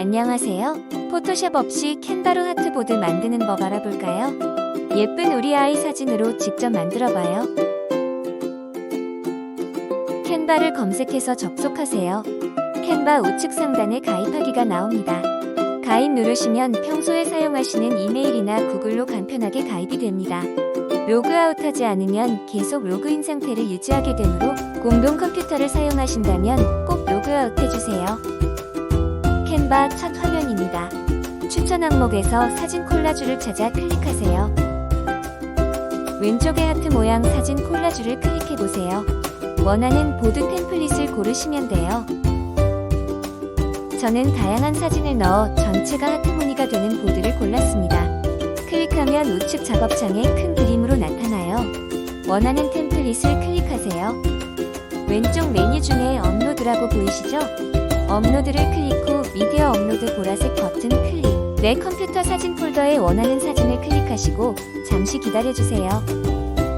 안녕하세요. 포토샵 없이 캔바로 하트보드 만드는 법 알아볼까요? 예쁜 우리 아이 사진으로 직접 만들어봐요. 캔바를 검색해서 접속하세요. 캔바 우측 상단에 가입하기가 나옵니다. 가입 누르시면 평소에 사용하시는 이메일이나 구글로 간편하게 가입이 됩니다. 로그아웃하지 않으면 계속 로그인 상태를 유지하게 되므로 공동 컴퓨터를 사용하신다면 꼭 로그아웃 해주세요. 캔바 첫 화면입니다. 추천 항목에서 사진 콜라주를 찾아 클릭하세요. 왼쪽의 하트 모양 사진 콜라주를 클릭해보세요. 원하는 보드 템플릿을 고르시면 돼요. 저는 다양한 사진을 넣어 전체가 하트 무늬가 되는 보드를 골랐습니다. 클릭하면 우측 작업창에 큰 그림으로 나타나요. 원하는 템플릿을 클릭하세요. 왼쪽 메뉴 중에 업로드라고 보이시죠? 업로드를 클릭 후 미디어 업로드 보라색 버튼 클릭. 내 컴퓨터 사진 폴더에 원하는 사진을 클릭하시고 잠시 기다려주세요.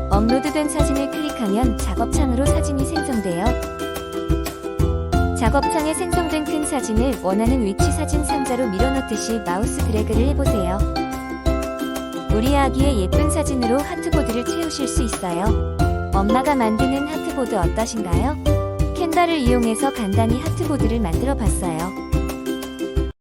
업로드된 사진을 클릭하면 작업창으로 사진이 생성돼요. 작업창에 생성된 큰 사진을 원하는 위치 사진 상자로 밀어넣듯이 마우스 드래그를 해보세요. 우리 아기의 예쁜 사진으로 하트보드를 채우실 수 있어요. 엄마가 만드는 하트보드 어떠신가요? 캔다를 이용해서 간단히 하트보드를 만들어 봤어요.